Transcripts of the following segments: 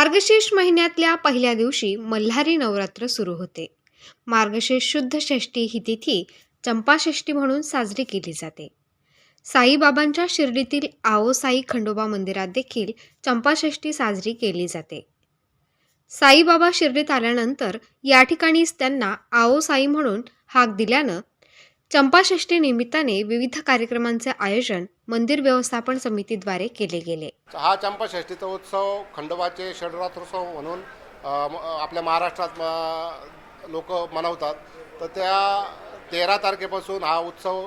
मार्गशीर्ष महिन्यातल्या पहिल्या दिवशी मल्हारी नवरात्र सुरू होते. मार्गशीर्ष शुद्ध षष्टी ही तिथी चंपाषष्ठी म्हणून साजरी केली जाते. साईबाबांच्या शिर्डीतील आओसाई खंडोबा मंदिरात देखील चंपाषष्ठी साजरी केली जाते. साईबाबा शिर्डीत आल्यानंतर या ठिकाणीच त्यांना आओसाई म्हणून हाक दिल्यानं चंपाषष्ठी निमित्ताने विविध कार्यक्रमांचे आयोजन मंदिर व्यवस्थापन समितीद्वारे केले गेले. हा चंपाषष्ठीचा उत्सव खंडोबाचे षडरात्रोत्सव म्हणून आपल्या महाराष्ट्रात लोक मनवतात. तर त्या तेरा तारखेपासून हा उत्सव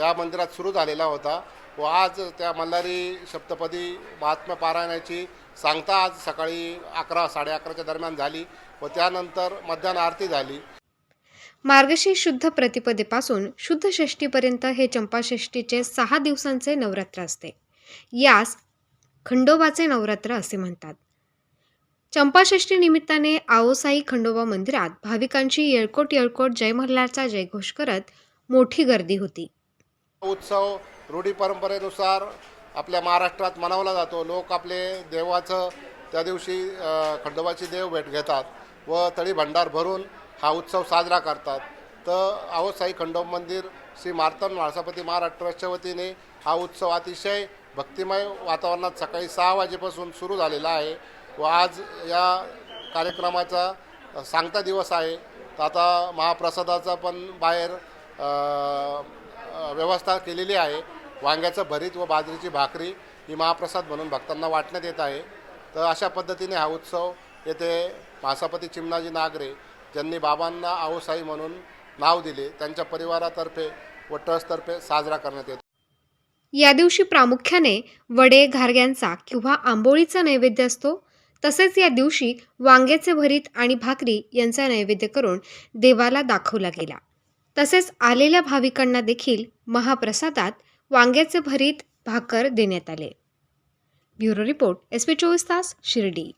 या मंदिरात सुरू झालेला होता व आज त्या मल्हारी सप्तपदी महात्म्य पारायणाची सांगता आज सकाळी अकरा साडे अकराच्या दरम्यान झाली व त्यानंतर मध्याह्न आरती झाली. मार्गशीर्ष शुद्ध प्रतिपदेपासून शुद्ध षष्टीपर्यंत हे चंपाषष्टीचे सहा दिवसांचे नवरात्र असते. यास खंडोबाचे नवरात्र असे म्हणतात. चंपाषष्ठी निमित्ताने आओसाई खंडोबा मंदिरात भाविकांची येळकोट येळकोट जय मल्हारचा जयघोष करत मोठी गर्दी होती. उत्सव रूढी परंपरेनुसार आपल्या महाराष्ट्रात मनवला जातो. लोक आपले देवाचं त्या दिवशी खंडोबाची देव भेट घेतात व तळी भंडार भरून हा उत्सव साजरा करतात. तर आवसाई खंडोब मंदिर श्री मार्तन म्हाळसापती महाराज ट्रस्टच्या वतीने हा उत्सव अतिशय भक्तिमय वातावरणात सकाळी सहा वाजेपासून सुरू झालेला आहे व आज या कार्यक्रमाचा सांगता दिवस आहे. तर आता महाप्रसादाचा पण बाहेर व्यवस्था केलेली आहे. वांग्याचं भरीत व बाजरीची भाकरी ही महाप्रसाद म्हणून भक्तांना वाटण्यात येत आहे. तर अशा पद्धतीने हा उत्सव येथे मासापती चिमणाजी नागरे ज्यांनी बाबांना आऊसाई म्हणून नाव दिले त्यांच्या परिवारातर्फे व ट्रस्टतर्फे साजरा करण्यात येतो. या दिवशी प्रामुख्याने वडे घारग्यांचा किंवा आंबोळीचा नैवेद्य असतो. तसेच या दिवशी वांग्याचे भरीत आणि भाकरी यांचा नैवेद्य करून देवाला दाखवला गेला. तसेच आलेल्या भाविकांना देखील महाप्रसादात वांग्याचे भरीत भाकर देण्यात आले. ब्युरो रिपोर्ट एस पी चोवीस तास शिर्डी.